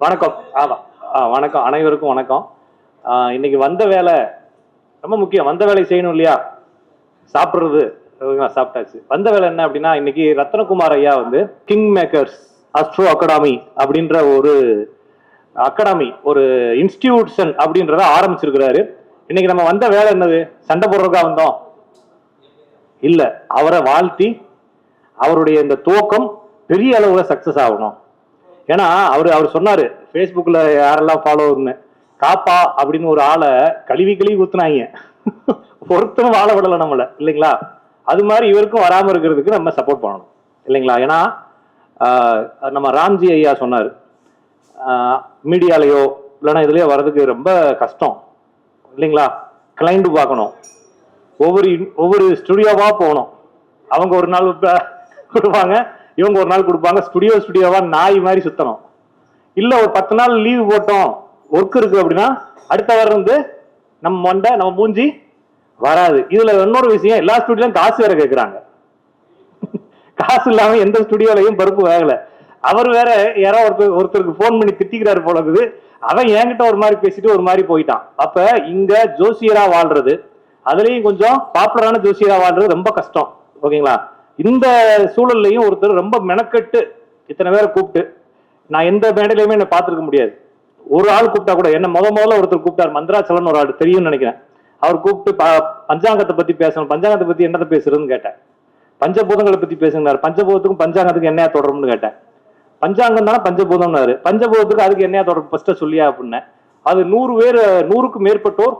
வணக்கம். ஆமா. ஆ வணக்கம். அனைவருக்கும் வணக்கம். இன்னைக்கு வந்த வேலை ரொம்ப முக்கியம். வந்த வேலை செய்யணும் இல்லையா? சாப்பிட்றது சாப்பிட்டாச்சு. வந்த வேலை என்ன அப்படின்னா இன்னைக்கு ரத்னகுமார் ஐயா வந்து கிங் மேக்கர்ஸ் அஸ்ட்ரோ அகாடமி அப்படின்ற ஒரு அகாடமி ஒரு இன்ஸ்டிடியூஷன் அப்படின்றத ஆரம்பிச்சிருக்கிறாரு. இன்னைக்கு நம்ம வந்த வேலை என்னது? சண்டை போடுறதுக்காக வந்தோம். இல்ல. அவரை வாழ்த்தி அவருடைய இந்த துவக்கம் பெரிய அளவுல சக்சஸ் ஆகணும். ஏன்னா அவர் அவர் சொன்னாரு ஃபேஸ்புக்கில் யாரெல்லாம் ஃபாலோவர்னு காப்பா அப்படின்னு ஒரு ஆளை கழுவி கழுவி ஊத்துனாங்க. ஒருத்தரும் வாழ விடலை நம்மள இல்லைங்களா? அது மாதிரி இவருக்கும் வராமல் இருக்கிறதுக்கு நம்ம சப்போர்ட் பண்ணணும் இல்லைங்களா? ஏன்னா நம்ம ராம்ஜி ஐயா சொன்னார் மீடியாலேயோ இல்லைன்னா இதுலேயோ வர்றதுக்கு ரொம்ப கஷ்டம் இல்லைங்களா? கிளைண்ட்டு பார்க்கணும். ஒவ்வொரு ஒவ்வொரு ஸ்டுடியோவாக போகணும். அவங்க ஒரு நாள் கொடுப்பாங்க இவங்க ஒரு நாள் கொடுப்பாங்க ஸ்டுடியோ ஸ்டுடியோவா நாய் மாதிரி சுத்தணும். இல்ல ஒரு பத்து நாள் லீவ் போட்டோம் ஒர்க் இருக்கு அப்படின்னா அடுத்த வாரம் வந்து நம்ம மண்டை நம்ம மூஞ்சி வராது. இதுல இன்னொரு விஷயம் எல்லா ஸ்டுடியோலையும் காசு வேற கேட்குறாங்க காசு இல்லாம எந்த ஸ்டுடியோலையும் பருப்பு வேகல அவர் வேற யாரோ ஒருத்தர் ஒருத்தருக்கு ஃபோன் பண்ணி திட்டிக்கிறாரு போல இருக்குது. அவன் என்கிட்ட ஒரு மாதிரி பேசிட்டு ஒரு மாதிரி போயிட்டான். அப்ப இங்க ஜோசியரா வாழ்றது அதுலயும் கொஞ்சம் பாப்புலரான ஜோசியரா வாழ்றது ரொம்ப கஷ்டம். ஓகேங்களா? இந்த சூழல்லையும் ஒருத்தர் ரொம்ப மெனக்கெட்டு இத்தனை பேரை கூப்பிட்டு நான் எந்த மேடையிலையுமே என்ன பார்த்துருக்க முடியாது. ஒரு ஆள் கூப்பிட்டா கூட என்ன முத முதல்ல ஒருத்தர் கூப்பிட்டார் மந்திராச்சலன் ஒரு ஆள் தெரியும்னு நினைக்கிறேன். அவர் கூப்பிட்டு பஞ்சாங்கத்தை பத்தி பேசணும் பஞ்சாங்கத்தை பத்தி என்னத்தை பேசுறதுன்னு கேட்டேன். பஞ்சபூதங்களை பத்தி பேசுனாரு. பஞ்சபூதத்துக்கும் பஞ்சாங்கத்துக்கும் என்னையா தொடரும்னு கேட்டேன். பஞ்சாங்கம் தானே பஞ்சபூதம்னாரு. பஞ்சபூதத்துக்கு அதுக்கு என்னையா தொடரும் ஃபர்ஸ்டா சொல்லியா அப்படின்னேன் அது நூறு பேர் நூறுக்கும் மேற்பட்டோர்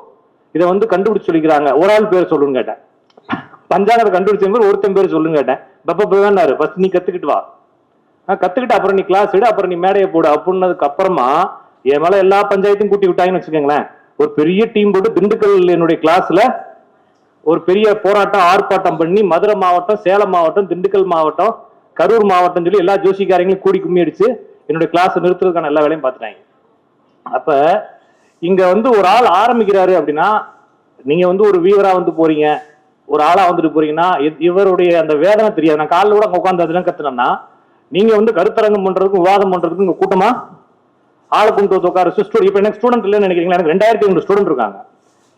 இதை வந்து கண்டுபிடிச்சு சொல்லிக்கிறாங்க. ஒரு ஆள் பேர் சொல்லுன்னு கேட்டேன். பஞ்சாங்கத்தை கண்டுபிடிச்ச பேர் ஒருத்தன் பேர் சொல்லுன்னு கேட்டேன். பப்ப வேணாரு ஃபர்ஸ்ட் நீ கத்துக்கிட்டு வா. கத்துக்கிட்டு அப்புறம் நீ கிளாஸ் எடு அப்புறம் நீ மேடையை போடு. அப்படின்னதுக்கு அப்புறமா என் மேல எல்லா பஞ்சாயத்தையும் கூட்டி விட்டாங்கன்னு வச்சுக்கோங்களேன். ஒரு பெரிய டீம் போட்டு திண்டுக்கல் என்னுடைய கிளாஸ்ல ஒரு பெரிய போராட்டம் ஆர்ப்பாட்டம் பண்ணி மதுரை மாவட்டம் சேலம் மாவட்டம் திண்டுக்கல் மாவட்டம் கரூர் மாவட்டம் சொல்லி எல்லா ஜோசிக்காரங்களையும் கூடி கும்மி அடிச்சு என்னுடைய கிளாஸ் நிறுத்துறதுக்கான எல்லா வேலையும் பார்த்துட்டாங்க. அப்ப இங்க வந்து ஒரு ஆள் ஆரம்பிக்கிறாரு அப்படின்னா நீங்க வந்து ஒரு வீவரா வந்து போறீங்க. ஒரு ஆளா வந்துட்டு போறீங்கன்னா இவருடைய அந்த வேதனை தெரியாது. நான் காலில் கூட உட்காந்து அதெல்லாம் கத்துனேன்னா நீங்க வந்து கருத்தரங்கம் பண்றதுக்கும் விவாதம் பண்றதுக்கும் உங்க கூட்டமா? ஆளை கொண்டு வந்து உட்கார. ஸ்டூடெண்ட் எனக்கு ஸ்டூடெண்ட் இல்லைன்னு நினைக்கிறீங்களா? எனக்கு ரெண்டாயிரத்தி ஐநூறு ஸ்டூடெண்ட் இருக்காங்க.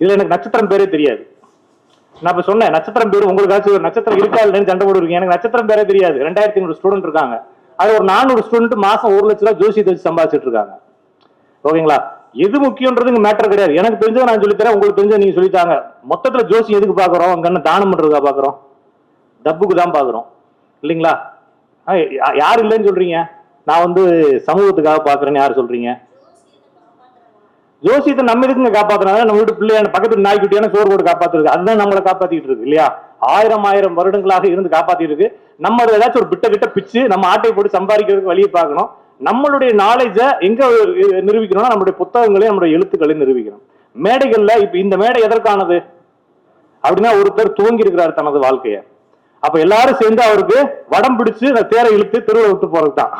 இதுல எனக்கு நட்சத்திரம் பேரே தெரியாது. நான் இப்ப சொன்னேன் நட்சத்திரம் பேர் உங்களுக்காச்சும் ஒரு நட்சத்திரம் இருக்கா இல்லைன்னு சண்டை போடுவீங்க. எனக்கு நட்சத்திரம் பேரே தெரியாது. ரெண்டாயிரத்தி ஐநூறு ஸ்டூடெண்ட் இருக்காங்க. அது ஒரு நானூறு ஸ்டூடெண்ட் மாசம் ஒரு லட்ச ரூபாய் ஜோசியத்தை வச்சு சம்பாதிச்சிட்டு இருக்காங்க. ஓகேங்களா? எது முக்கியன்றதுங்க மேட்டர் கிடையாது. எனக்கு தெரிஞ்சதை நான் சொல்லித்தரேன். உங்களுக்கு தெரிஞ்சதை நீங்க சொல்லித்தாங்க. மொத்தத்துல ஜோசி எதுக்கு பாக்குறோம் அங்க என்ன தானம் பண்றதுக்கா பாக்குறோம் தப்புக்கு தான் பாக்குறோம் இல்லைங்களா? ஆ, யா- யார் இல்லைன்னு சொல்றீங்க? நான் வந்து சமூகத்துக்காக பாக்குறேன்னு யார் சொல்றீங்க? ஜோசியத்தை நம்ம எதுக்குங்க காப்பாத்துறாங்க நம்ம வீட்டு பிள்ளையான பக்கத்து நாய்க்குட்டியான சோறு போட்டு காப்பாத்துருக்கு அதுதான் நம்மளை காப்பாத்திட்டு இருக்கு இல்லையா? ஆயிரம் ஆயிரம் வருடங்களாக இருந்து காப்பாத்திட்டு இருக்கு. நம்ம அதை ஏதாச்சும் ஒரு பிட்ட கிட்ட பிச்சு நம்ம ஆட்டை போட்டு சம்பாதிக்கிறதுக்கு வழியை பார்க்கணும். நம்மளுடைய நாலேஜை எங்க நிரூபிக்கணும்னா நம்மளுடைய புத்தகங்களையும் நம்மளுடைய எழுத்துக்களையும் நிரூபிக்கணும். மேடைகள்ல இப்ப இந்த மேடை எதற்கானது? அப்படின்னா ஒருத்தர் துவங்கி இருக்கிறார் தனது வாழ்க்கையை. அப்ப எல்லாரும் சேர்ந்து அவருக்கு வடம் பிடிச்சு அந்த தேரை இழுத்து தெருவில் விட்டு போறது தான்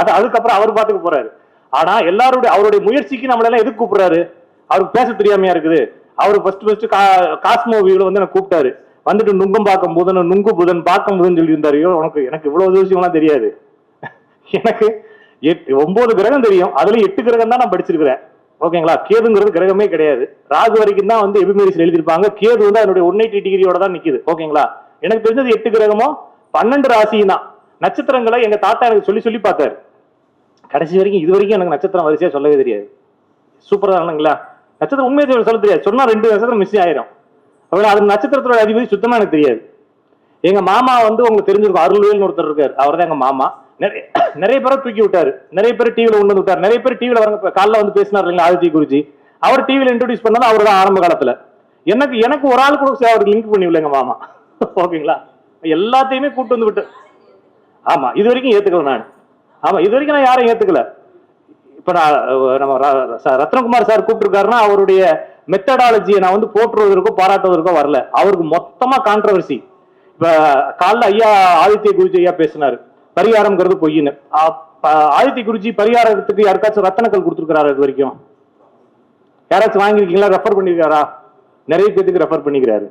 அது அதுக்கப்புறம் அவர் பாட்டுக்கு போறாரு. ஆனா எல்லாருடைய அவருடைய முயற்சிக்கு நம்மளெல்லாம் எதுக்கு கூப்பிடுறாரு? அவருக்கு பேச தெரியாமையா இருக்குது. அவர் ஃபர்ஸ்ட் ஃபர்ஸ்ட் காஸ்மோ வியூல வந்து எனக்கு கூப்பிட்டாரு. வந்துட்டு நுங்கும் பார்க்கும் புதன் நுங்கு புதன் பார்க்கும் புதன் சொல்லி இருந்தாரு உனக்கு எனக்கு இவ்வளவு விஷயம்லாம் தெரியாது. எனக்கு எட்டு ஒன்பது கிரகம் தெரியும். அதுல எட்டு கிரகம் தான் நான் படிச்சிருக்கிறேன். ஓகேங்களா? கேதுங்கிறது கிரகமே கிடையாது. ராகு வரைக்கும் தான் வந்து எபிமேரிஸ் எழுதியிருப்பாங்க. கேது வந்து அதனுடைய ஒன் எயிட்டி டிகிரியோட தான் நிக்குது. ஓகேங்களா? எனக்கு தெரிஞ்சது எட்டு கிரகமோ பன்னெண்டு ராசியும் தான். நட்சத்திரங்களை எங்க தாத்தா எனக்கு சொல்லி சொல்லி பார்த்தாரு. கடைசி வரைக்கும் இது வரைக்கும் எனக்கு நட்சத்திரம் வரிசையா சொல்லவே தெரியாது. சூப்பர் இல்லைங்களா? நட்சத்திரம் உண்மையை சொல்ல சொல்ல தெரியாது. சொன்னா ரெண்டு நட்சத்திரம் மிஸ் ஆயிரும். அப்புறம் அது நட்சத்திரத்தோட அதிபதி சுத்தமா எனக்கு தெரியாது. எங்க மாமா வந்து உங்களுக்கு தெரிஞ்சிருக்கும். அருள்வேல்னு ஒருத்தர் இருக்காரு. அவர் தான் எங்க மாமா. நிறைய நிறைய பேரை தூக்கி விட்டாரு. நிறைய பேர் டிவில கொண்டு வந்து விட்டாரு. நிறைய பேர் டிவில வரங்க காலைல வந்து பேசினார் இல்லைங்களா ஆதித்ய குருஜி. அவர் டிவில இன்ட்ரோடியூஸ் பண்ணது அவர் தான் ஆரம்ப காலத்துல. எனக்கு எனக்கு ஒரு ஆள் கூட அவருக்கு லிங்க் பண்ணி விடல மாமா. ஓகேங்களா? எல்லாத்தையுமே கூட்டு வந்து விட்டு ஆமா இது வரைக்கும் ஏத்துக்கல நான். ஆமா இது வரைக்கும் நான் யாரும் ஏத்துக்கல. இப்ப நான் நம்ம ர- ரத்னகுமார் சார் கூப்பிட்டுருக்காருன்னா அவருடைய மெத்தடாலஜியை நான் வந்து போற்றுவதற்கோ பாராட்டுவதற்கோ வரல. அவருக்கு மொத்தமா கான்ட்ரவர்சி இப்ப காலைல ஐயா ஆதித்ய குருஜி ஐயா பேசினாரு. பரிகாரம்ங்கிறது பொய்னு அப்ப ஆதித்ய குருஜி பரிகாரத்துக்கு யாருக்காச்சும் ரத்தனக்கல் கொடுத்துருக்கிறாரு இது வரைக்கும்? யாராச்சும் வாங்கியிருக்கீங்களா? ரெஃபர் பண்ணிருக்காரா நிறைய பேத்துக்கு ரெஃபர் பண்ணிக்கிறாரு.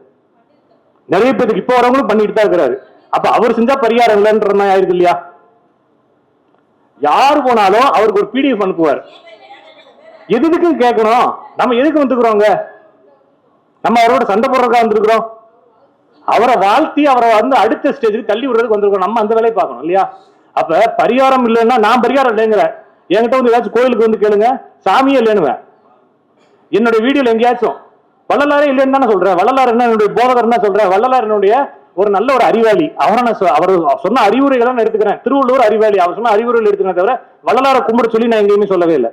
நிறைய பேத்துக்கு இப்போ வரவங்களும் பண்ணிட்டு தான் இருக்கிறாரு. அப்ப அவர் செஞ்சா பரிகாரம் இல்லைன்ற மாதிரி ஆயிருது இல்லையா? யார் போனாலும் அவருக்கு ஒரு பிடிஎஃப் அனுப்புவார். எதுக்கு கேட்கணும்? நம்ம எதுக்கு வந்துக்கிறோங்க? நம்ம அவரோட சண்டை போடுறதுக்கா வந்திருக்கிறோம். அவரை வாழ்த்தி அவரை வந்து அடுத்த ஸ்டேஜுக்கு தள்ளி விடுறதுக்கு வந்திருக்கோம். நம்ம அந்த வேலையை பார்க்கணும் இல்லையா? அப்ப பரிகாரம் இல்லைன்னா நான் பரிகாரம் இல்லைங்கிறேன். என்கிட்ட வந்து ஏதாச்சும் கோயிலுக்கு வந்து கேளுங்க. சாமியே இல்லைன்னுவேன் என்னுடைய வீடியோல எங்கேயாச்சும் வள்ளலாரே இல்லைன்னு தானே சொல்றேன் வள்ளலார் என்ன என்னுடைய போதகர் என்ன சொல்றேன் வள்ளலார் என்னுடைய ஒரு நல்ல ஒரு அறிவாளி. அவரை நான் அவர் சொன்ன அறிவுரைகளை நான் எடுத்துக்கிறேன். திருவள்ளூர் அறிவாளி. அவர் சொன்ன அறிவுரைகள் எடுத்துக்கிறேன் தவிர வள்ளலாரை கும்பிட சொல்லி நான் எங்கேயுமே சொல்லவே இல்லை.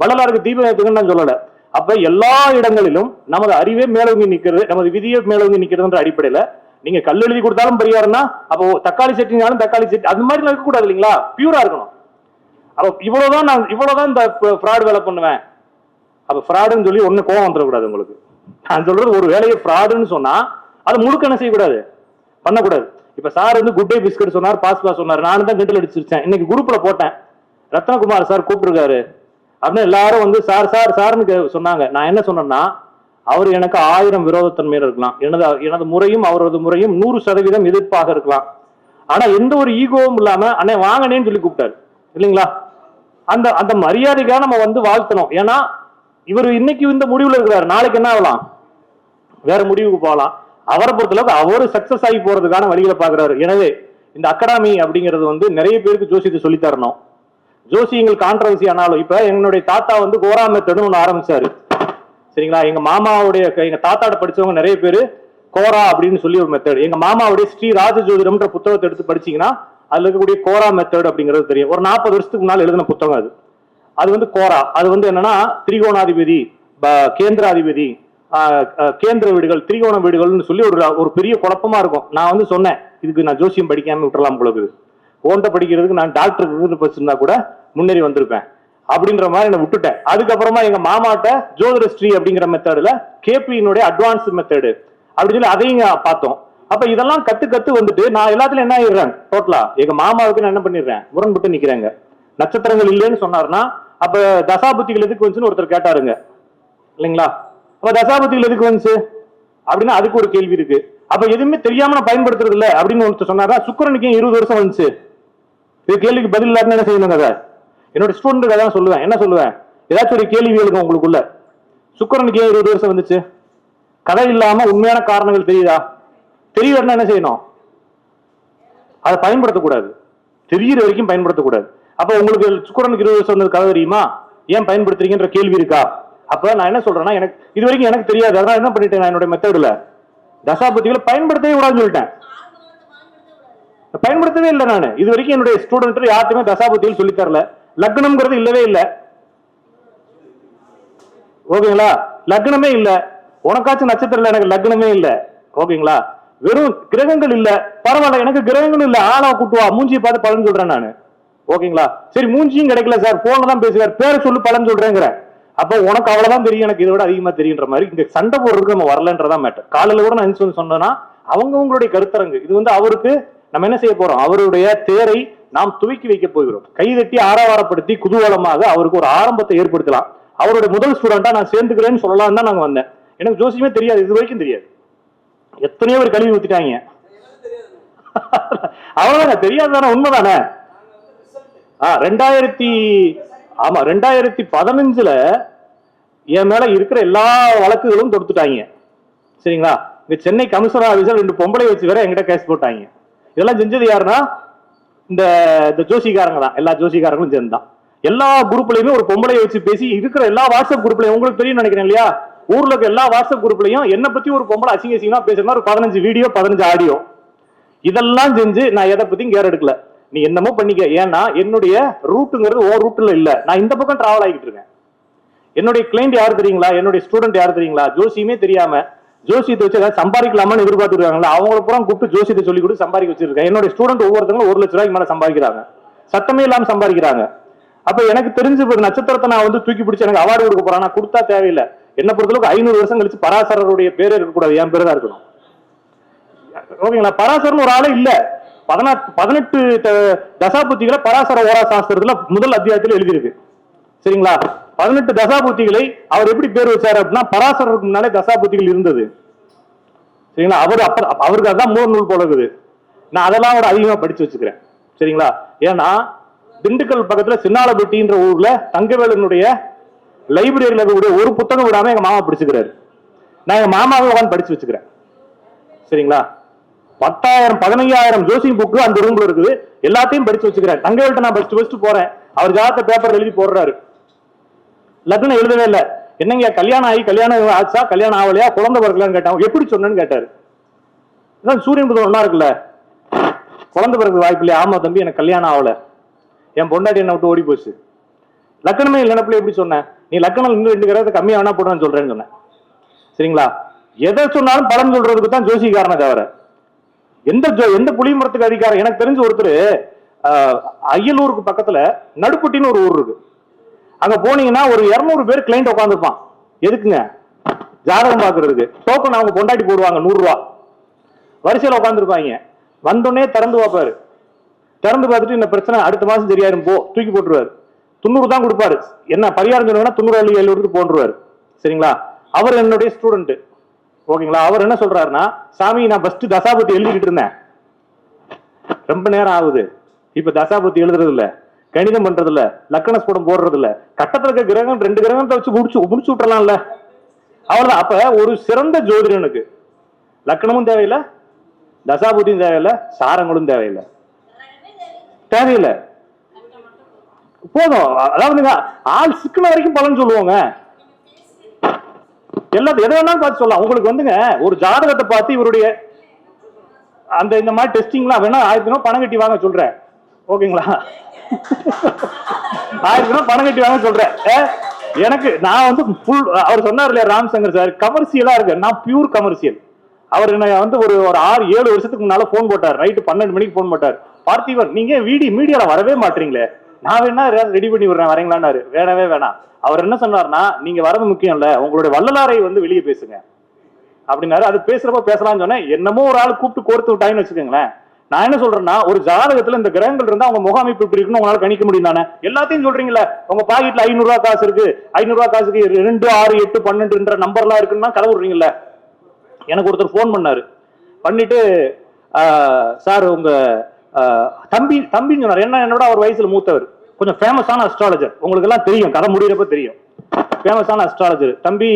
வள்ளலாருக்கு தீபம் ஏத்துங்கன்னு நான் சொல்லலை. அப்ப எல்லா இடங்களிலும் நமது அறிவே மேலோங்கி நிற்கிறது நமது விதியே மேலோங்கி நிற்கிறதுன்ற அடிப்படையில நீங்க கல் எழுதி கொடுத்தாலும் பரிகாரம்னா அப்போ தக்காளி சட்னினாலும் தக்காளி சட்னி அது மாதிரி இருக்க கூடாது இல்லைங்களா பியூரா இருக்கணும். அப்ப இவ்வளவுதான் நான் இவ்வளவுதான் இந்த ஃப்ராடு வேலை பண்ணுவேன். அப்ப ஃப்ராடுன்னு சொல்லி ஒண்ணு கோவம் வந்துடக்கூடாது உங்களுக்கு. நான் சொல்றது ஒரு வேலையை ஃப்ராடுன்னு சொன்னா அதை முழுக்க என்ன செய்யக்கூடாது? பண்ணக்கூடாது. இப்ப சார் வந்து குட் டே பிஸ்கட் சொன்னார் பாஸ்பா சொன்னார் நானும் தான் கிண்டல் அடிச்சிருச்சேன். இன்னைக்கு குரூப்ல போட்டேன். ரத்னகுமார் சார் கூப்பிட்டுருக்காரு. அப்படின்னு எல்லாரும் வந்து சார் சார் சார்னு சொன்னாங்க. நான் என்ன சொன்னேன்னா அவர் எனக்கு ஆயிரம் விரோதத்தன்மையில இருக்கலாம். எனது எனது முறையும் அவரது முறையும் நூறு சதவீதம் எதிர்ப்பாக இருக்கலாம். ஆனா எந்த ஒரு ஈகோவும் இல்லாம அண்ணே வாங்கனேன்னு சொல்லி கூப்பிட்டாரு. இல்லைங்களா? அந்த அந்த மரியாதைக்காக நம்ம வந்து வாழ்த்தணும். ஏன்னா இவர் இன்னைக்கு இந்த முடிவுல இருக்கிறாரு. நாளைக்கு என்ன ஆகலாம்? வேற முடிவுக்கு போகலாம். அவரை பொறுத்தளவுக்கு அவரு சக்சஸ் ஆகி போறதுக்கான வழிகளை பாக்குறாரு எனவே இந்த அகாடமி அப்படிங்கிறது வந்து நிறைய பேருக்கு ஜோசியத்தை சொல்லித்தரணும் ஜோசியங்கள் கான்ட்ரவர்சி ஆனாலும் இப்ப என்னுடைய தாத்தா வந்து கோரா மெத்தட்னு ஒன்று ஆரம்பிச்சாரு. சரிங்களா? எங்க மாமாவுடைய எங்க தாத்தாட படிச்சவங்க நிறைய பேரு கோரா அப்படின்னு சொல்லி ஒரு மெத்தட் எங்க மாமாவுடைய ஸ்ரீ ராஜ ஜோதிடம்ன்ற புத்தகத்தை எடுத்து படிச்சீங்கன்னா அதுல இருக்கக்கூடிய கோரா மெத்தட் அப்படிங்கிறது தெரியும். ஒரு நாற்பது வருஷத்துக்கு முன்னால் எழுதின புத்தகம் அது. அது வந்து கோரா. அது வந்து என்னன்னா திரிகோணாதிபதி ப- கேந்திராதிபதி கேந்திர வீடுகள் திரிகோண வீடுகள்னு சொல்லி ஒரு ஒரு பெரிய குழப்பமா இருக்கும். நான் வந்து சொன்னேன் இதுக்கு நான் ஜோசியம் படிக்காம விட்டுறலாம் போல இருக்குது. ஓண்ட படிக்கிறதுக்கு நான் டாக்டருக்கு படிச்சிருந்தா கூட முன்னேறி வந்திருப்பேன். அப்படின்ற மாதிரி நான் விட்டுட்டேன். அதுக்கப்புறமா எங்க மாமாட்ட ஜோதிட ஸ்ரீ அப்படிங்கிற மெத்தடில் கேபியினுடைய அட்வான்ஸ் மெத்தடு அப்படின்னு சொல்லி அதையும் பார்த்தோம். அப்ப இதெல்லாம் கத்து கத்து வந்துட்டு நான் எல்லாத்துலயும் என்ன ஆயிடுறேன்? டோட்டலா எங்க மாமாவுக்கு நான் என்ன பண்ணிடுறேன்? முரண்பட்டு நிக்கிறேங்க. நட்சத்திரங்கள் இல்லைன்னு சொன்னார்னா அப்ப தசாபுத்திகள் எதுக்கு வந்துச்சுன்னு ஒருத்தர் கேட்டாருங்க. இல்லைங்களா? அப்ப தசாபுத்திகள் எதுக்கு வந்துச்சு? அப்படின்னா அதுக்கு ஒரு கேள்வி இருக்கு. அப்ப எதுவுமே தெரியாம நான் பயன்படுத்துறது இல்லை அப்படின்னு ஒருத்தர் சொன்னாரா? சுக்கரனுக்கு இருபது வருஷம் வந்துச்சு. இது கேள்விக்கு பதில் இல்லாம என்ன செய்யணுங்க அதை என்னோட ஸ்டூடெண்ட்டுக்கு அதான் சொல்லுவேன். என்ன சொல்லுவேன்? ஏதாச்சும் ஒரு கேள்வி எழுதுங்க உங்களுக்குள்ள. சுக்கரனுக்கு ஏன் இருபது வருஷம் வந்துச்சு? கதை இல்லாம உண்மையான காரணங்கள் தெரியுதா? தெரியலன்னா என்ன செய்யணும்? அதை பயன்படுத்தக்கூடாது. தெரியிற வரைக்கும் பயன்படுத்தக்கூடாது. அப்ப உங்களுக்கு சுக்கரனுக்கு இருபது வருஷம் வந்தது கதை தெரியுமா? ஏன் பயன்படுத்துறீங்கன்ற கேள்வி இருக்கா? அப்ப நான் என்ன சொல்றேன்னா எனக்கு இது வரைக்கும் எனக்கு தெரியாது. அதனால என்ன பண்ணிட்டேன் நான் என்னோட மெத்தடுல தசாபதிகளை பயன்படுத்தவே கூடாதுன்னு சொல்லிட்டேன். பயன்படுத்தவே இல்லை நான். இது வரைக்கும் என்னுடைய ஸ்டூடெண்ட் யார்ட்டுமே தசாபுத்தியில் சொல்லி தரல. லக்னம்ங்கிறது இல்லவே இல்லை. ஓகேங்களா? லக்னமே இல்லை. உனக்காச்சும் நட்சத்திரம் இல்லை எனக்கு லக்னமே இல்லை. ஓகேங்களா? வெறும் கிரகங்கள் இல்ல. பரவாயில்ல எனக்கு கிரகங்கள் இல்ல. ஆளா கூட்டுவா மூஞ்சியை பார்த்து பலன் சொல்றேன் நான். ஓகேங்களா? சரி மூஞ்சியும் கிடைக்கல சார். போன்ல தான் பேசுகிறார். பேரை சொல்லு பலன் சொல்றேங்கிற. அப்ப உனக்கு அவ்வளவுதான் தெரியும். எனக்கு இதை விட அதிகமா தெரியுன்ற மாதிரி இங்க சண்டை போடுறதுக்கு நம்ம வரலன்றதா மேட்டர் காலையில கூட நான் என்ன சொன்னேன்னா அவங்க உங்களுடைய கருத்தரங்கு. இது வந்து அவருக்கு நம்ம என்ன செய்ய போறோம்? அவருடைய தேரை நாம் துவக்கி வைக்க போகிறோம். கைதட்டி ஆரவாரப்படுத்தி குதூகலமாக அவருக்கு ஒரு ஆரம்பத்தை ஏற்படுத்தலாம். அவருடைய முதல் ஸ்டூடெண்டா நான் சேர்ந்துக்கிறேன்னு சொல்லலாம் தான் நாங்க வந்தேன். எனக்கு ஜோசியமே தெரியாது. இது வரைக்கும் தெரியாது. எத்தனையோ பேர் கழுவி ஊத்திட்டாங்க. அவ்வளவுதானே? தெரியாதுதானே? உண்மைதானே? ஆ ரெண்டாயிரத்தி ஆமா ரெண்டாயிரத்தி பதினஞ்சுல என் மேல இருக்கிற எல்லா வழக்குகளும் தொடுத்துட்டாங்க. சரிங்களா? இங்க சென்னை கமிஷனர் ஆஃபீஸர் ரெண்டு பொம்பளை வச்சு வேற எங்கிட்ட கேஸ் போட்டாங்க. இதெல்லாம் செஞ்சது யாருன்னா இந்த இந்த ஜோசிகாரங்க தான். எல்லா ஜோசிகாரங்களும் சேர்ந்தான் எல்லா குரூப்லயுமே ஒரு பொம்பளை வச்சு பேசி இருக்கிற எல்லா வாட்ஸ்அப் குரூப்லயும் உங்களுக்கு தெரியும் நினைக்கிறேன் இல்லையா? ஊர்ல இருக்க எல்லா வாட்ஸ்அப் குரூப்லயும் என்ன பத்தி ஒரு பொம்பளை அசிங்க அசிங்கமா பேசுற ஒரு பதினஞ்சு வீடியோ பதினஞ்சு ஆடியோ இதெல்லாம் செஞ்சு நான் எதை பத்தியும் கேர் எடுக்கல. நீ என்னமோ பண்ணிக்க. ஏன்னா என்னுடைய ரூட்டுங்கிறது ஓ ரூட்ல இல்ல. நான் இந்த பக்கம் டிராவல் ஆகிட்டு இருக்கேன். என்னுடைய கிளைண்ட் யாரு தெரியுங்களா? என்னுடைய ஸ்டூடெண்ட் யாரு தெரியுங்களா? ஜோசியுமே தெரியாம ஜோசியத்தை வச்சு ஏதாவது சம்பாதிக்கலாமான்னு எதிர்பார்த்துருக்காங்களா அவங்கள பூரா கூப்பிட்டு ஜோசியத்தை சொல்லி கொடுத்து சம்பாதிக்க வச்சிருக்கேன் என்னோட ஸ்டூடெண்ட் ஒவ்வொருத்தங்களும் ஒரு லட்ச ரூபாய்க்கு மேலே சம்பாதிக்கிறாங்க. சத்தமே இல்லாமல் சம்பாதிக்கிறாங்க. அப்ப எனக்கு தெரிஞ்ச ஒரு நட்சத்திரத்தை நான் வந்து தூக்கி பிடிச்சி எனக்கு அவார்டு கொடுக்க போறேன். நான் கொடுத்தா தேவையில்லை. என்ன பொறுத்தளவுக்கு ஐநூறு வருஷம் கழிச்சு பராசரருடைய பேரே இருக்கக்கூடாது என் பேரு தான் இருக்கணும். ஓகேங்களா? பராசரன் ஒரு ஆளே இல்ல. பதினா பதினெட்டு த- தசாபுத்திகளை பராசர ஓரா சாஸ்திரத்துல முதல் அத்தியாயத்தில் எழுதியிருக்கு. சரிங்களா? பதினெட்டு தசாபுத்திகளை அவர் எப்படி பேர் வச்சார் அப்படின்னா பராசரருக்கு முன்னாலே தசாபுத்திகள் இருந்தது. சரிங்களா? அவர் அப்ப அவருக்கு அதான் மூணு நூல் போல இருக்குது நான் அதெல்லாம் கூட அதிகமாக படிச்சு வச்சுக்கிறேன். சரிங்களா? ஏன்னா திண்டுக்கல் பக்கத்துல சின்னாலப்பட்டின்ற ஊர்ல தங்கவேலனுடைய லைப்ரரியில் இருக்கக்கூடிய ஒரு புத்தகம் விடாம எங்க மாமா படிச்சுக்கிறாரு. நான் எங்க மாமாவை உட்காந்து படிச்சு வச்சுக்கிறேன். சரிங்களா? பத்தாயிரம் பதினையாயிரம் ஜோசிங் புக்கு அந்த ரூம்ல இருக்குது. எல்லாத்தையும் படிச்சு வச்சுக்கிறேன். தங்கவேல்ட்ட நான் படிச்சு வச்சுட்டு போறேன். அவர் ஜாத்த பேப்பர் எழுதி போடுறாரு. லக்னம் எழுதவே இல்லை. என்னங்க கல்யாணம் ஆகி கல்யாணம் ஆச்சா கல்யாணம் ஆகலையா? குழந்தை பிறக்கலான்னு கேட்டான். எப்படி சொன்னேன்னு கேட்டாரு. சூரியன் புதன் ஒன்றா இருக்குல்ல. குழந்தை பிறகு வாய்ப்பு இல்லையா ஆமா தம்பி எனக்கு கல்யாணம் ஆகல. என் பொண்டாட்டி என்னை விட்டு ஓடி போச்சு லக்கணமே இல்லைனப்புல எப்படி சொன்னேன் நீ லக்கணம் இன்னும் ரெண்டு கிரகத்தை கம்மியாக வேணா போடுறேன்னு சொல்றேன்னு சொன்னேன் சரிங்களா? எதை சொன்னாலும் பலன் சொல்றதுக்கு தான் ஜோசிக்காரனை தவிர எந்த ஜோ எந்த புளிய மரத்துக்கு அதிகாரம்? எனக்கு தெரிஞ்ச ஒருத்தர் அய்யலூருக்கு பக்கத்துல நடுப்பட்டின்னு ஒரு ஊர் இருக்கு. அங்க போனீங்கன்னா ஒரு இருநூறு பேர் கிளைண்ட் உட்காந்துருப்பான் எதுக்குங்க? ஜாதகம் பாக்குறதுக்கு டோக்கன் அவங்க பொண்டாட்டி போடுவாங்க நூறு ரூபா வரிசையில உட்காந்துருப்பாங்க வந்தோடனே திறந்து பார்ப்பாரு. திறந்து பார்த்துட்டு இந்த பிரச்சனை அடுத்த மாசம் சரியாயிரும் போ தூக்கி போட்டுருவாரு. தொண்ணூறு தான் கொடுப்பாரு. என்ன பரிகாரம் சொன்னா தொண்ணூறு ஏழு எழுபதுக்கு போட்டுருவாரு சரிங்களா? அவர் என்னுடைய ஸ்டூடெண்ட் ஓகேங்களா? அவர் என்ன சொல்றாருன்னா சாமி நான் ஃபர்ஸ்ட் தசாபத்தி எழுதிக்கிட்டு இருந்தேன். ரொம்ப நேரம் ஆகுது. இப்ப தசாபத்தி எழுதுறது இல்லை கணிதம் பண்றது இல்ல லக்கண ஸ்போடம் போடுறது இல்ல கட்டத்துல இருக்க கிரகம் ரெண்டு கிரகத்தை வச்சு முடிச்சு முடிச்சு விட்டுறலாம்ல. அவ்வளவுதான். அப்ப ஒரு சிறந்த ஜோதிடனுக்கு லக்கணமும் தேவையில்லை தசாபுத்தியும் தேவையில்லை சாரங்களும் தேவையில்லை. தேவையில்லை. போதும். அதாவதுங்க ஆள் சிக்கன வரைக்கும் பலன் சொல்லுவோங்க. எல்லாத்தையும் எதை வேணாலும் பார்த்து சொல்லலாம். உங்களுக்கு வந்துங்க ஒரு ஜாதகத்தை பார்த்து இவருடைய அந்த இந்த மாதிரி டெஸ்டிங்லாம் வேணா ஆயிரத்தி பணம் கட்டி வாங்க சொல்றேன். ஓகேங்களா? ஆயிரத்தி ரூபா பணம் கட்டி வாங்க சொல்றேன். ஏ, எனக்கு நான் வந்து ஃபுல் அவர் சொன்னார் இல்லையா ராம் சங்கர் சார் கமர்ஷியலா இருக்கு. நான் பியூர் கமர்ஷியல் அவர் என்ன வந்து ஒரு ஒரு ஆறு ஏழு வருஷத்துக்கு முன்னால ஃபோன் போட்டார். நைட்டு பன்னெண்டு மணிக்கு ஃபோன் போட்டார். பார்த்திபன் நீங்க வீடி மீடியால வரவே மாட்டீங்களே? நான் வேணா ரெடி பண்ணி விடுறேன் வரீங்களான்னாரு. வேணவே வேணாம். அவர் என்ன சொன்னார்னா நீங்க வரது முக்கியம் இல்ல உங்களுடைய வள்ளலாரை வந்து வெளியே பேசுங்க. அப்படின்னாரு. அது பேசுறப்ப பேசலாம்னு சொன்னேன். என்னமோ ஒரு ஆள் கூப்பிட்டு கோர்த்து விட்டாங்கன்னு வச்சுக்கோங்களேன். நான் என்ன சொல்றேன்னா ஒரு ஜாதகத்துல இந்த கிரகங்கள் இருந்தா அவங்க முகாமைப்பு இப்படி இருக்குன்னு உங்களால கணிக்க முடியும் தானே? எல்லாத்தையும் சொல்றீங்களா உங்க பாக்கெட்ல ஐநூறு காசு இருக்கு. ஐநூறு காசுக்கு ரெண்டு ஆறு எட்டு பன்னெண்டுன்ற நம்பர்லாம் இருக்குன்னா கதை விடுறீங்கல்ல எனக்கு ஒருத்தர் ஃபோன் பண்ணாரு. பண்ணிட்டு சார் உங்க தம்பி தம்பி தம்பின்னு சொன்னார். என்ன என்னோட அவர் வயசுல மூத்தவர். கொஞ்சம் ஃபேமஸான அஸ்ட்ராலஜர் உங்களுக்கு எல்லாம் தெரியும். கதை முடியிறப்ப தெரியும். ஃபேமஸான அஸ்ட்ராலஜர் தம்பி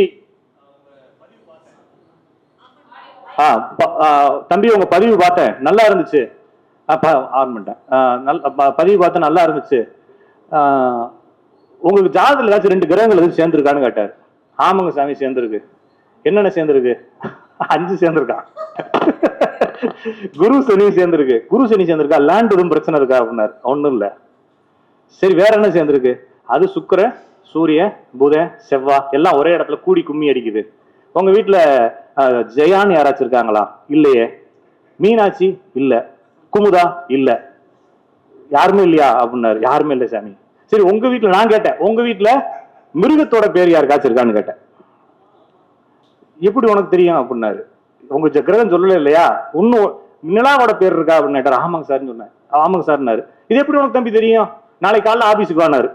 ஆ ப- ஆ, தம்பி உங்க பதிவு பார்த்தேன். நல்லா இருந்துச்சு. ஆன் பண்ணிட்டேன். ஆ, நல்ல பதிவு பார்த்தேன் நல்லா இருந்துச்சு. உங்களுக்கு ஜாதகத்துல ஏதாச்சும் ரெண்டு கிரகங்கள் எதுவும் சேர்ந்துருக்கான்னு கேட்டார். ஆமாங்க சாமி சேர்ந்துருக்கு. என்னென்ன சேர்ந்துருக்கு? அஞ்சு சேர்ந்துருக்கான் குரு சனி சேர்ந்துருக்கு. குரு சனி சேர்ந்துருக்கா? லேண்ட் எதுவும் பிரச்சனை இருக்கா அப்படின்னாரு. ஒன்றும் இல்லை. சரி வேற என்ன சேர்ந்துருக்கு? அது சுக்கிர சூரியன் புதன் செவ்வாய் எல்லாம் ஒரே இடத்துல கூடி கும்மி அடிக்குது. உங்க வீட்டுல ஜெயான்னு யாராச்சும் இருக்காங்களா? இல்லையே. மீனாட்சி இல்ல. குமுதா இல்ல. யாருமே இல்லையா? அப்படின்னாரு. யாருமே இல்லை சாமி. சரி உங்க வீட்டுல நான் கேட்டேன். உங்க வீட்டுல மிருகத்தோட பேர் யாருக்காச்சும் இருக்கான்னு கேட்டேன். எப்படி உனக்கு தெரியும்? அப்படின்னாரு. உங்க கிரகம் சொல்லல இல்லையா? இன்னும் நிலாவோட பேர் இருக்கா? அப்படின்னு கேட்டாரு. ஆமாங்க சார்னு சொன்னேன். ஆமாங்க சார்னாரு இது எப்படி உனக்கு தம்பி தெரியும்? நாளைக்கு காலைல ஆபீஸுக்கு வானாரு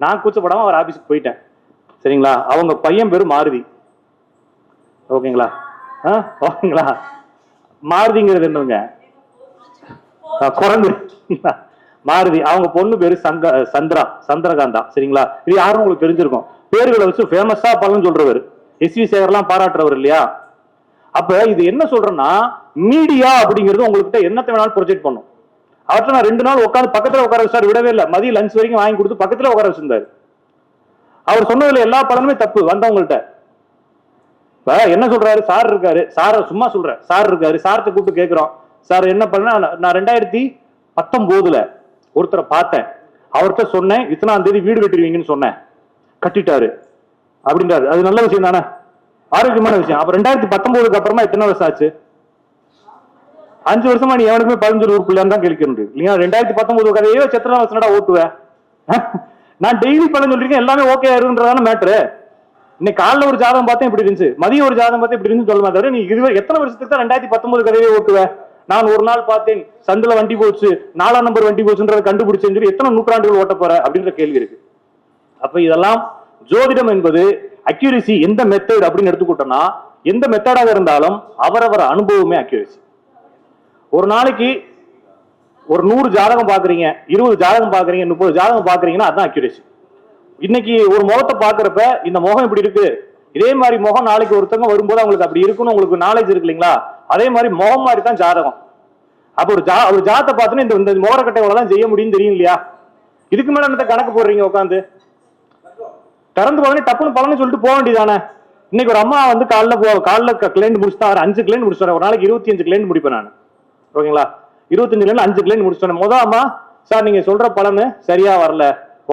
நான் கூச்சப்படாம அவர் ஆபீஸுக்கு போயிட்டேன். சரிங்களா? அவங்க பையன் பேரு மாருதி. ஓகேங்களா? ஆ ஓகேங்களா? மாருதிங்கிறது என்னங்க? குரங்கு. மாருதி. அவங்க பொண்ணு பேரு சங்க சந்திரா சந்திரகாந்தா. சரிங்களா? இது யாரும் உங்களுக்கு தெரிஞ்சிருக்கும். பேர்களை வச்சு ஃபேமஸா பலன் சொல்றவர். எஸ் வி சேகர்லாம் பாராட்டுறவர் இல்லையா? அப்ப இது என்ன சொல்றேன்னா மீடியா அப்படிங்கிறது உங்கள்கிட்ட என்னத்தை வேணாலும் ப்ரொஜெக்ட் பண்ணும். அவற்றை நான் ரெண்டு நாள் உட்காந்து பக்கத்துல உட்கார வச்சார் விடவே இல்லை. மதியம் லஞ்ச் வரைக்கும் வாங்கி கொடுத்து பக்கத்துல உட்கார வச்சிருந்தாரு. அவர் சொன்னதுல எல்லா பலனுமே தப்பு வந்தவங்கள்ட்ட. இப்ப என்ன சொல்றாரு? சார் இருக்காரு. சார சும்மா சொல்றேன். சார் இருக்காரு. சார்ட்ட கூப்பிட்டு கேக்குறோம். சார் என்ன பண்ண? நான் ரெண்டாயிரத்தி பத்தொன்பதுல ஒருத்தரை பார்த்தேன். அவர்கிட்ட சொன்னேன் இத்தனாம் தேதி வீடு கட்டிடுவீங்கன்னு சொன்னேன். கட்டிட்டாரு. அப்படின்றாரு. அது நல்ல விஷயம் தானே? ஆரோக்கியமான விஷயம். அப்ப ரெண்டாயிரத்தி பத்தொன்பதுக்கு அப்புறமா எத்தனை வருஷம் ஆச்சு? அஞ்சு வருஷமா நீ எவனுக்குமே பதினஞ்சு உறுப்பில்லைன்னு தான் கேட்கிறது இல்லையா? ரெண்டாயிரத்தி பத்தொன்பது கதையோ எத்தனை வருஷம் ஓட்டுவேன் நான் டெய்லி பழம் சொல்லிருக்கேன் எல்லாமே ஓகே ஆயிருன்றதான மேட்ரு இன்னைக்கு காலைல ஒரு ஜாதகம் பார்த்தேன் இப்படி இருந்துச்சு மதியம் ஒரு ஜாதகம் பார்த்தேன் இப்படி இருந்து சொல்லுமா தவிர நீ இது எத்தனை வருஷத்துக்கு தான் ரெண்டாயிரத்தி பத்தொன்பது கதையை ஓட்டுவ? நான் ஒரு நாள் பார்த்தேன் சந்தில வண்டி போச்சு நாலாம் நம்பர் வண்டி போச்சுன்றதை கண்டுபிடிச்சேன்னு சொல்லி எத்தனை நூற்றாண்டுகள் ஓட்ட போற அப்படின்ற கேள்வி இருக்கு. அப்ப இதெல்லாம் ஜோதிடம் என்பது அக்யூரசி எந்த மெத்தட் அப்படின்னு எடுத்துக்கிட்டோம்னா எந்த மெத்தடாக இருந்தாலும் அவரவர் அனுபவமே அக்யூரசி ஒரு நாளைக்கு ஒரு நூறு ஜாதகம் பாக்குறீங்க இருபது ஜாதகம் பாக்குறீங்க முப்பது ஜாதகம் பாக்குறீங்கன்னா அதுதான் அக்யூரேசி இன்னைக்கு ஒரு முகத்தை பாக்குறப்ப இந்த முகம் இப்படி இருக்கு. இதே மாதிரி முகம் நாளைக்கு ஒருத்தவங்க வரும்போது அவங்களுக்கு அப்படி இருக்குன்னு உங்களுக்கு நாலேஜ் இருக்கு இல்லைங்களா? அதே மாதிரி முகம் மாதிரி தான் ஜாதகம். அப்ப ஒரு ஜா ஒரு ஜாதத்தை பார்த்தோன்னா இந்த இந்த முகரக்கட்டை தான் செய்ய முடியும் தெரியும் இல்லையா? இதுக்கு மேல என்ன கணக்கு போடுறீங்க உட்காந்து திறந்து போதே டப்புன்னு பலன்னு சொல்லிட்டு போக வேண்டியதானே இன்னைக்கு ஒரு அம்மா வந்து காலைல போ காலைல கிளைண்ட் முடிச்சுட்டா ஒரு அஞ்சு கிளைண்ட் முடிச்சுட்டு ஒரு நாளைக்கு இருபத்தி அஞ்சு கிளைண்ட் முடிப்பேன் நான். ஓகேங்களா? இருபத்தஞ்சு கிளைண்ட் அஞ்சு கிளைண்ட் முடிச்சுட்டேன் முத அம்மா சார் நீங்க சொல்ற பலன் சரியா வரல.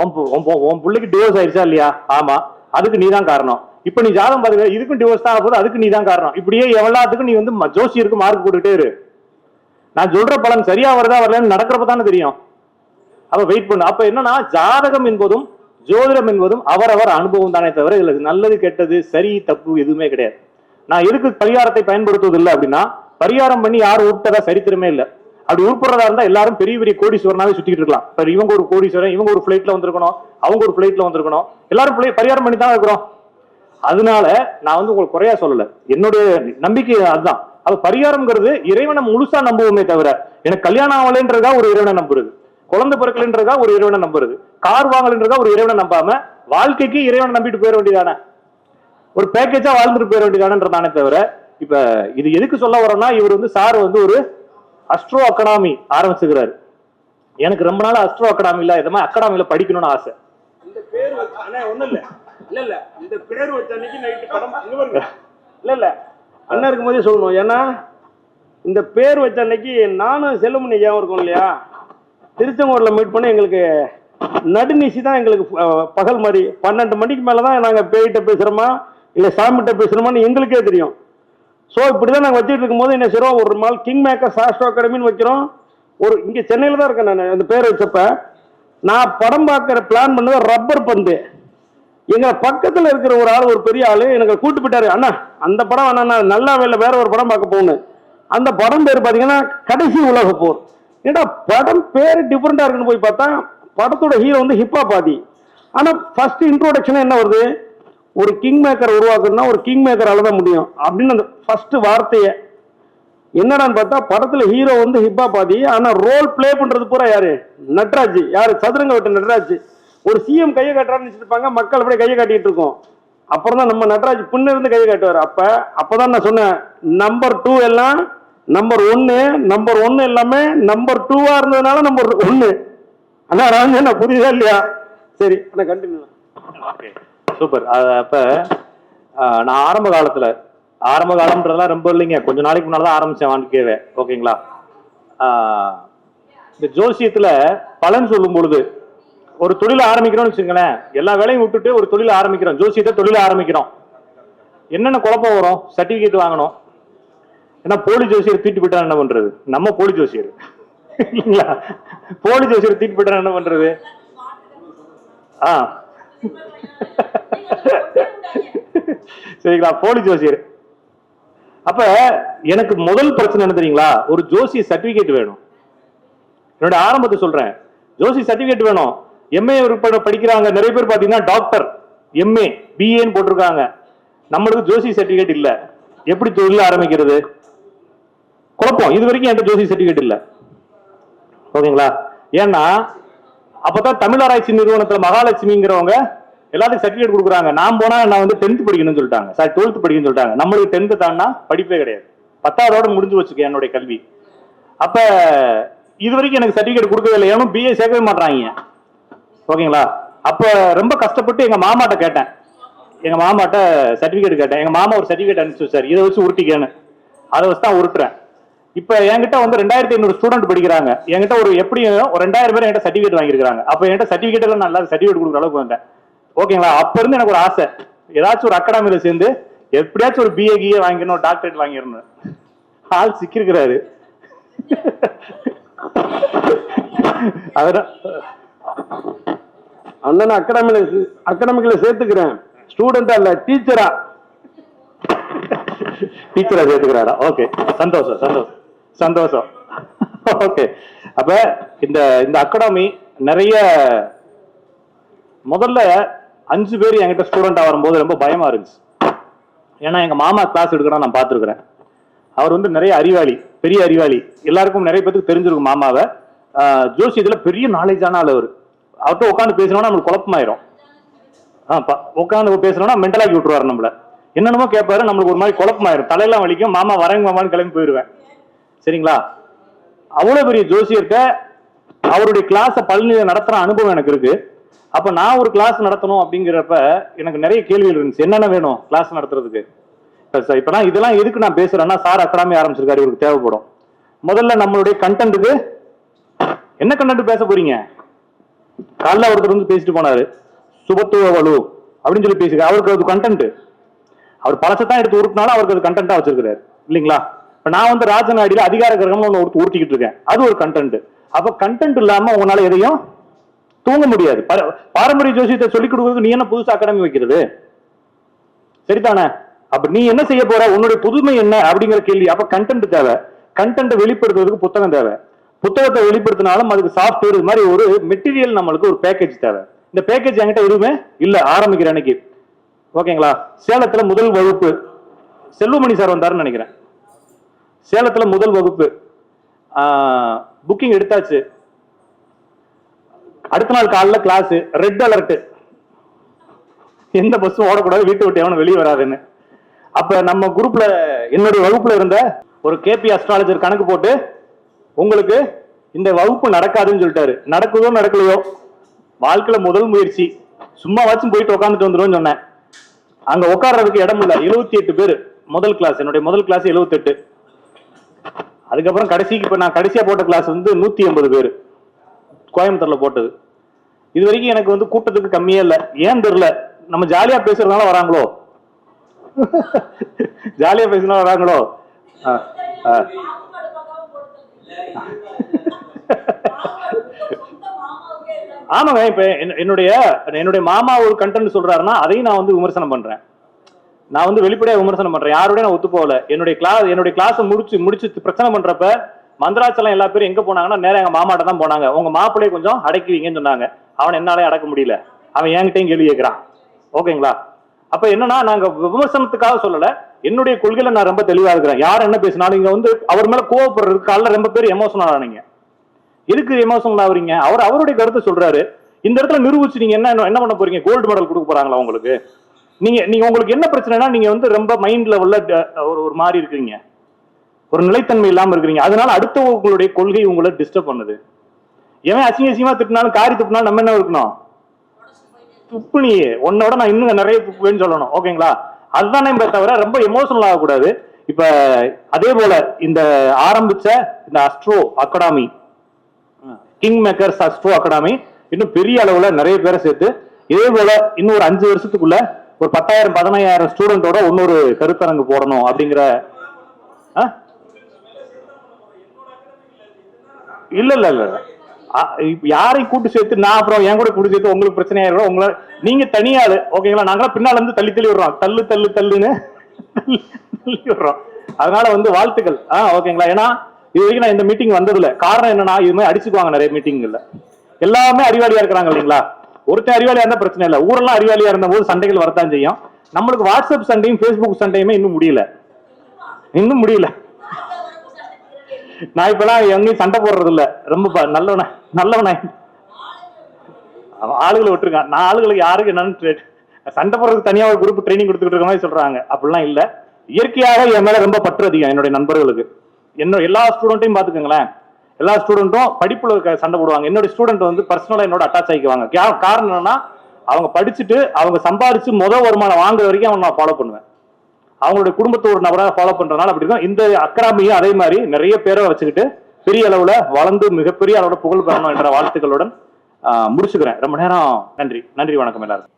உன் பிள்ளைக்கு டிவோர்ஸ் ஆயிடுச்சா இல்லையா? ஆமா. அதுக்கு நீ தான் காரணம். இப்ப நீ ஜாதகம் பாருங்க இதுக்கும் டிவோர்ஸ் தான் போது அதுக்கு நீ தான் காரணம். இப்படியே எல்லாத்துக்கும் நீ வந்து ஜோசியருக்கு மார்க் போட்டுக்கிட்டே இரு. நான் சொல்ற பலன் சரியா வருதா வரலன்னு நடக்கிறப்ப தானே தெரியும். அப்ப வெயிட் பண்ணு. அப்ப என்னன்னா ஜாதகம் என்பதும் ஜோதிடம் என்பதும் அவரவர் அனுபவம் தானே தவிர இதுல நல்லது கெட்டது சரி தப்பு எதுவுமே கிடையாது. நான் எதுக்கு பரிகாரத்தை பயன்படுத்துவதில்லை அப்படின்னா பரிகாரம் பண்ணி யாரும் விட்டதா சரித்திரமே இல்லை. அப்படி உருப்படுறதா இருந்தா எல்லாரும் பெரிய பெரிய கோடீஸ்வரனாவே சுத்திட்டு இருக்கலாம். சார் இவங்க ஒரு கோடீஸ்வரன் இவங்க ஒரு பிளைட்ல வந்திருக்கணும் அவங்க ஒரு பிளைட்ல வந்திருக்கணும். எல்லாரும் பரிகாரம் பண்ணி தான் இருக்கிறோம். அதனால நான் வந்து உங்களுக்கு குறையா சொல்லல. என்னுடைய நம்பிக்கை அதுதான். அது பரிகாரம்ங்கிறது இறைவனை முழுசா நம்புவோமே தவிர எனக்கு கல்யாணம் ஆகலைன்றதா ஒரு இறைவனை நம்புறது. குழந்தை பிறக்கலைன்றதா ஒரு இறைவனை நம்புறது. கார் வாங்கலன்றதா ஒரு இறைவனை நம்பாம வாழ்க்கைக்கு இறைவனை நம்பிட்டு போயிட வேண்டியதானே? ஒரு பேக்கேஜா வாழ்ந்துட்டு போயிட வேண்டியதானன்றதானே தவிர இப்ப இது எதுக்கு சொல்ல வரோம்னா இவர் வந்து சார் வந்து ஒரு அஸ்ட்ரோ அகாடமி ஆரம்பிச்சுக்கிறாரு. எனக்கு ரொம்ப நாள் அஸ்ட்ரோ அகாடமில இந்த மாதிரி அகாடமில படிக்கணும்னு ஆசை. இந்த பேர் வச்ச ஒண்ணும் இல்ல. இல்ல இல்ல. இந்த பேர் வச்ச அன்னைக்கு நைட்டு படம் இல்ல இல்ல. அண்ணா இருக்கும் இருக்கும்போதே சொல்லணும். ஏன்னா இந்த பேர் வச்ச அன்னைக்கு நானும் செல்லுமணி ஐயாவும் இருக்கும் இல்லையா? திருச்செங்கோட்டில் மீட் பண்ணி எங்களுக்கு நடுநிசி தான் எங்களுக்கு பகல் மாதிரி. பன்னெண்டு மணிக்கு மேலே தான் நாங்க பேய்கிட்ட பேசுறோமா இல்ல சாமிகிட்ட பேசுறோமான்னு எங்களுக்கே தெரியும். ஸோ இப்படி தான் நாங்கள் வச்சுட்டு இருக்கும்போது என்ன செய்கிறோம் ஒரு நாள் கிங் மேக்கர் சாஸ்ட்ரோ அகாடமின்னு வைக்கிறோம். ஒரு இங்கே சென்னையில் தான் இருக்கேன் நான் அந்த பேர் வச்சப்ப. நான் படம் பார்க்குற பிளான் பண்ணது ரப்பர் பந்து. எங்கள் பக்கத்தில் இருக்கிற ஒரு ஆள் ஒரு பெரிய ஆள் எனக்கு கூட்டு போயிட்டாரு. அண்ணா அந்த படம் அண்ணா நான் நல்லா வேலை வேற ஒரு படம் பார்க்க போகணும். அந்த படம் பேர் பார்த்தீங்கன்னா கடைசி உலக போர். ஏன்னா படம் பேர் டிஃப்ரெண்ட்டாக இருக்குன்னு போய் பார்த்தா படத்தோட ஹீரோ வந்து ஹிப்பா பாதி ஆனால் ஃபர்ஸ்ட் இன்ட்ரோடக்ஷன் என்ன வருது? ஒரு கிங் மேக்கர் உருவாக்கணும்னா ஒரு கிங் மேக்கரால் தான் முடியும். அப்படின்னு அந்த ஃபர்ஸ்ட் வார்த்தையை என்னடான்னு பார்த்தா படத்தில் ஹீரோ வந்து ஹிப்பா பாதி ஆனால் ரோல் ப்ளே பண்ணுறது பூரா யாரு? நட்ராஜ். யார்? சதுரங்க விட்ட நட்ராஜ். ஒரு சிஎம் கையை காட்டுறான்னு நினச்சிருப்பாங்க மக்கள் அப்படியே கையை காட்டிகிட்டு இருக்கோம். அப்புறம் தான் நம்ம நட்ராஜ் பின்ன இருந்து கையை காட்டுவார். அப்போ அப்போதான் நான் சொன்னேன் நம்பர் டூ எல்லாம் நம்பர் ஒன்று நம்பர் ஒன்று எல்லாமே நம்பர் டூவாக இருந்ததுனால நம்பர் ஒன்று அண்ணா ராஜா என்ன புரியுதா இல்லையா? சரி அண்ணா கண்டினியூ சூப்பர் அப்ப நான் ஆரம்ப காலத்துல ஆரம்ப காலம்ன்றதெல்லாம் ரொம்ப இல்லைங்க. கொஞ்ச நாளைக்கு முன்னால தான் ஆரம்பிச்சேன் வாழ்க்கையவே. ஓகேங்களா? இந்த ஜோசியத்துல பலன் சொல்லும் பொழுது ஒரு தொழில் ஆரம்பிக்கிறோம்னு வச்சுங்களேன் எல்லா வேலையும் விட்டுட்டு ஒரு தொழில் ஆரம்பிக்கிறோம். ஜோசியத்தை தொழில் ஆரம்பிக்கிறோம். என்னென்ன குழப்பம் வரும்? சர்டிபிகேட் வாங்கணும். ஏன்னா போலி ஜோசியர் தீட்டு போயிட்டா என்ன பண்றது? நம்ம போலி ஜோசியர். இல்லைங்களா? போலி ஜோசியர் தீட்டு போயிட்டா என்ன பண்றது? ஆ. சரிங்களா போலி ஜோசியர். அப்ப எனக்கு முதல் பிரச்சனை என்ன தெரியுங்களா? ஒரு ஜோசி சர்டிபிகேட் வேணும். என்னோட ஆரம்பத்தை சொல்றேன். ஜோசி சர்டிபிகேட் வேணும். எம்ஏ படிக்கிறாங்க நிறைய பேர் பாத்தீங்கன்னா டாக்டர் எம்ஏ பிஏன்னு போட்டிருக்காங்க. நம்மளுக்கு ஜோசி சர்டிபிகேட் இல்ல. எப்படி தொழில் ஆரம்பிக்கிறது? குழப்பம். இது வரைக்கும் என்கிட்ட ஜோசி சர்டிபிகேட் இல்ல. ஓகேங்களா? ஏன்னா அப்பதான் தமிழ் ஆராய்ச்சி நிறுவனத்துல மகாலட்சுமிங்கிறவங்க எல்லாத்துக்கும் சர்டிஃபிகேட் கொடுக்குறாங்க. நான் போனா நான் வந்து டென்த் படிக்கணும்னு சொல்லிட்டாங்க. சார் டுவெல்த் படிக்கணும்னு சொல்லிட்டாங்க. நம்மளுக்கு டென்த் தாண்டா படிப்பே கிடையாது. பத்தாவதோட முடிஞ்சு வச்சுக்க என்னுடைய கல்வி. அப்ப இது வரைக்கும் எனக்கு சர்டிஃபிகேட் கொடுக்கவே இல்லை. ஏன்னா பிஏ சேர்க்கவே மாட்டாங்க ஓகேங்களா? அப்ப ரொம்ப கஷ்டப்பட்டு எங்க மாமாட்ட கேட்டேன். எங்க மாமாட்ட சர்டிஃபிகேட் கேட்டேன். எங்க மாமா ஒரு சர்டிஃபிகேட் அனுப்பிச்சு சார் இதை வச்சு உருட்டிக்கேன்னு. அதை வச்சு தான் உருட்டுறேன். இப்ப என்கிட்ட வந்து ரெண்டாயிரத்தி ஐநூறு ஸ்டூடெண்ட் படிக்கிறாங்க. என்கிட்ட ஒரு எப்படியும் ஒரு ரெண்டாயிரம் பேர் என்கிட்ட சர்டிஃபிகேட் வாங்கியிருக்காங்க அப்ப என்கிட்ட சர்டிஃபிகேட் எல்லாம் நல்லா சர்டிஃபிகேட் கொடுக்குற அளவுக்கு வந்தேன். ஓகேங்களா? அப்ப இருந்து எனக்கு ஒரு ஆசை. ஏதாச்சும் ஒரு அகாடமியில சேர்ந்து எப்படியாச்சும் ஒரு பிஏ கிஏ வாங்கிடணும் டாக்டரேட் வாங்கிடணும். ஆள் சிக்கிருக்கிறாரு அதெல்லாம் அண்ணன் அகாடமில அகாடமிக்ல சேர்த்துக்கிறேன். ஸ்டூடெண்டா இல்ல டீச்சரா டீச்சரா சேர்த்துக்கிறாரா? ஓகே சந்தோஷம் சந்தோஷம். சந்தோஷம். ஓகே அப்ப இந்த இந்த அகாடமி நிறைய முதல்ல அஞ்சு பேர் என்கிட்ட ஸ்டூடெண்டாக வரும்போது ரொம்ப பயமாக இருந்துச்சு. ஏன்னா எங்கள் மாமா கிளாஸ் எடுக்கிறோம் நான் பார்த்துருக்குறேன். அவர் வந்து நிறைய அறிவாளி பெரிய அறிவாளி. எல்லாருக்கும் நிறைய பேருக்கு தெரிஞ்சிருக்கும் மாமாவை. ஆஹ், இதில் பெரிய நாலேஜான ஆள் அவர். அவர்கிட்ட உட்காந்து பேசினோம்னா நம்மளுக்கு குழப்பமாயிரும். ஆ உட்காந்து பேசணும்னா மென்டலாக்கி விட்டுருவார் நம்மள. என்னென்னமோ கேட்பாரு நம்மளுக்கு ஒரு மாதிரி குழப்பமாயிரும். தலையெல்லாம் வலிக்கும் மாமா வரேங்க மாமான்னு கிளம்பி போயிடுவேன் சரிங்களா? அவ்வளோ பெரிய ஜோசியர்கிட்ட அவருடைய கிளாஸை பழனியில நடத்துகிற அனுபவம் எனக்கு இருக்குது அப்ப நான் ஒரு கிளாஸ் நடத்தணும் அப்படிங்கிறப்ப எனக்கு நிறைய கேள்விகள் இருந்துச்சு. என்னென்ன வேணும் கிளாஸ் நடத்துறதுக்கு? இப்ப நான் இதெல்லாம் எதுக்கு நான் பேசுறேன்னா சார் அகாடமி ஆரம்பிச்சிருக்காரு இவருக்கு தேவைப்படும். முதல்ல நம்மளுடைய கண்டென்ட்டுக்கு என்ன கண்டென்ட் பேச போறீங்க? காலைல ஒருத்தர் வந்து பேசிட்டு போனாரு. சுபத்துவ வலு அப்படின்னு சொல்லி பேசிக்க அவருக்கு அது கண்டென்ட் அவர் பழசத்தான் எடுத்து உருட்டினாலும் அவருக்கு அது கண்டென்ட்டா வச்சிருக்கிறாரு. இல்லைங்களா? இப்ப நான் வந்து ராஜநாடியில அதிகார கிரகம்னு ஒன்று உருட்டு உருட்டிக்கிட்டு இருக்கேன். அது ஒரு கண்டென்ட் அப்ப கண்டென்ட் இல்லாம உங்களால எதையும் தூங்க முடியாது. பாரம்பரிய ஜோசியத்தை சொல்லிக் கொடுக்கறதுக்கு நீ என்ன புதுசா அகாடமி வைக்கிறது? சரிதானே? அப்ப நீ என்ன செய்ய போற? உன்னுடைய புதுமை என்ன? அப்படிங்கிற கேள்வி. அப்ப கண்டென்ட் தேவை. கண்டென்ட் வெளிப்படுத்துறதுக்கு புத்தகம் தேவை. புத்தகத்தை வெளிப்படுத்தினாலும் அதுக்கு சாஃப்ட்வேர் இது மாதிரி ஒரு மெட்டீரியல் நம்மளுக்கு ஒரு பேக்கேஜ் தேவை. இந்த பேக்கேஜ் என்கிட்ட எதுவுமே இல்ல. ஆரம்பிக்கிற அன்னைக்கு. ஓகேங்களா? சேலத்துல முதல் வகுப்பு. செல்வமணி சார் வந்தாருன்னு நினைக்கிறேன். சேலத்துல முதல் வகுப்பு. புக்கிங் எடுத்தாச்சு. அடுத்த நாள் காலைல கிளாஸ் ரெட் அலர்ட் எந்த பஸ்ஸும் ஓடக்கூடாது வீட்டை விட்டு எவனும் வெளியே வராதுன்னு. அப்ப நம்ம குரூப்ல என்னுடைய வகுப்புல இருந்த ஒரு கேபி அஸ்ட்ராலஜர் கணக்கு போட்டு உங்களுக்கு இந்த வகுப்பு நடக்காதுன்னு சொல்லிட்டாரு. நடக்குதோ நடக்கலையோ வாழ்க்கையில முதல் முயற்சி. சும்மா வச்சும் போயிட்டு உட்காந்துட்டு வந்துடும் சொன்னேன். அங்க உட்காடுறதுக்கு இடம் இல்ல. எழுபத்தி எட்டு பேர். முதல் கிளாஸ் என்னுடைய முதல் கிளாஸ் 78 அதுக்கப்புறம் கடைசிக்கு இப்ப நான் கடைசியா போட்ட கிளாஸ் வந்து நூத்தி எண்பது பேர். கோயம்புத்தூர்ல போட்டது. இது வரைக்கும் எனக்கு வந்து கூட்டத்துக்கு கம்மியே இல்ல. ஏன் தெரியல? நம்ம ஜாலியா பேசுறதுனால வராங்களோ? ஜாலியா பேசுனா வராங்களோ? ஆமாங்க இப்ப என்ன- என்னுடைய என்னுடைய மாமா ஒரு கண்டென்ட் சொல்றாருன்னா அதையும் நான் வந்து விமர்சனம் பண்றேன். நான் வந்து வெளிப்படையா விமர்சனம் பண்றேன். யாரோடய நான் ஒத்து போகல என்னுடைய கிளாஸ் என்னுடைய கிளாஸ் முடிச்சு முடிச்சு பிரச்சனை பண்றப்ப மந்திராச்சலம் எல்லா பேரும் எங்க போனாங்கன்னா நேரம் எங்க மாமாட்ட தான் போனாங்க. உங்க மாப்பிள்ளைய கொஞ்சம் அடக்குவீங்கன்னு சொன்னாங்க. அவன் என்னாலே அடக்க முடியல. அவன் என்கிட்டயும் கேள்வி கேட்கிறான் ஓகேங்களா? அப்ப என்னன்னா நாங்க விமர்சனத்துக்காக சொல்லல. என்னுடைய கொள்கையில நான் ரொம்ப தெளிவா இருக்கிறேன். யார் என்ன பேசினாலும் இங்க வந்து அவர் மேல கோவப்படுறதுக்கு காலைல ரொம்ப பேர் எமோஷனல் ஆனீங்க எதுக்கு எமோஷனல் ஆகுறீங்க அவர் அவருடைய கருத்தை சொல்றாரு. இந்த இடத்துல நிரூபிச்சு நீங்க என்ன என்ன பண்ண போறீங்க? கோல்டு மெடல் கொடுக்க போறாங்களா உங்களுக்கு? நீங்க நீங்க உங்களுக்கு என்ன பிரச்சனைனா நீங்க வந்து ரொம்ப மைண்ட் லெவல்ல ஒரு ஒரு மாதிரி இருக்கீங்க ஒரு நிலைத்தன்மை இல்லாம இருக்கிறீங்க. அதனால அடுத்தவங்களுடைய கொள்கை உங்களை டிஸ்டர்ப் பண்ணுது. எவன் அசிங்க அசிங்கமா திட்டினாலும் காரி திட்டினாலும் நம்ம என்ன இருக்கணும்? துப்பு நீ உன்னோட நான் இன்னும் நிறைய துப்புவேன்னு சொல்லணும். ஓகேங்களா? அதுதான் இப்ப தவிர ரொம்ப எமோஷனல் ஆகக்கூடாது. இப்ப அதே போல இந்த ஆரம்பிச்ச இந்த Astro Academy King Makers Astro Academy இன்னும் பெரிய அளவுல நிறைய பேரை சேர்த்து இதே போல இன்னும் ஒரு அஞ்சு வருஷத்துக்குள்ள ஒரு பத்தாயிரம் பதினாயிரம் ஸ்டூடெண்டோட இன்னொரு கருத்தரங்கு போடணும் அப்படிங்கிற ஆ? இல்ல இல்ல இல்ல. யாரை யாரையும் கூட்டு சேர்த்து நான் அப்புறம் என் கூட கூட்டு சேர்த்து உங்களுக்கு பிரச்சனை ஆயிரும் உங்களை நீங்க தனியாளு. ஓகேங்களா? நாங்களாம் பின்னால இருந்து தள்ளி தள்ளி விடுறோம். தள்ளு தள்ளு தள்ளுன்னு தள்ளி விடுறோம். அதனால வந்து வாழ்த்துக்கள். ஆ ஓகேங்களா? ஏன்னா இது வரைக்கும் நான் இந்த மீட்டிங் வந்ததில்ல. காரணம் என்னன்னா இது மாதிரி அடிச்சுக்குவாங்க நிறைய மீட்டிங்ல எல்லாமே அறிவாளியா இருக்கிறாங்க இல்லைங்களா? ஒருத்தன் அறிவாளியா இருந்தா பிரச்சனை இல்லை. ஊரெல்லாம் அறிவாளியா இருந்த போது சண்டைகள் வரத்தான் செய்யும். நம்மளுக்கு வாட்ஸ்அப் சண்டையும் ஃபேஸ்புக் சண்டையுமே இன்னும் முடியல. இன்னும் முடியல. நான் இப்பெல்லாம் எங்கேயும் சண்டை போடுறது இல்ல ரொம்ப ப- நல்லவன நல்லவன. ஆளுகளை விட்டுருக்கான். நான் ஆளுகளுக்கு யாருக்கு என்னன்னு சண்டை போடுறதுக்கு தனியா ஒரு குரூப் ட்ரைனிங் கொடுத்துட்டு இருக்க மாதிரி சொல்றாங்க. அப்படிலாம் இல்ல. இயற்கையாக என் மேல ரொம்ப பற்று அதிகம் என்னுடைய நண்பர்களுக்கு. என்ன எல்லா ஸ்டூடெண்ட்டையும் பாத்துக்கோங்களேன் எல்லா ஸ்டூடெண்ட்டும் படிப்புல இருக்க சண்டை போடுவாங்க. என்னோட ஸ்டூடெண்ட் வந்து பர்சனலா என்னோட அட்டாச் ஆகிக்குவாங்க. காரணம் என்னன்னா அவங்க படிச்சுட்டு அவங்க சம்பாரிச்சு முதல் வருமானம் வாங்குற வரைக்கும் அவங்க நான் ஃபாலோ பண்ணுவேன். அவங்களுடைய குடும்பத்தை ஒரு நபராக ஃபாலோ பண்றதுனால அப்படி இருக்கும். இந்த அக்கராமியும் அதே மாதிரி நிறைய பேரை வச்சுக்கிட்டு பெரிய அளவுல வளர்ந்து மிகப்பெரிய அளவுல புகழ் பெறணும் என்ற வாழ்த்துக்களுடன் முடிச்சுக்கிறேன். ரொம்ப நேரம். நன்றி. நன்றி வணக்கம் எல்லாரும்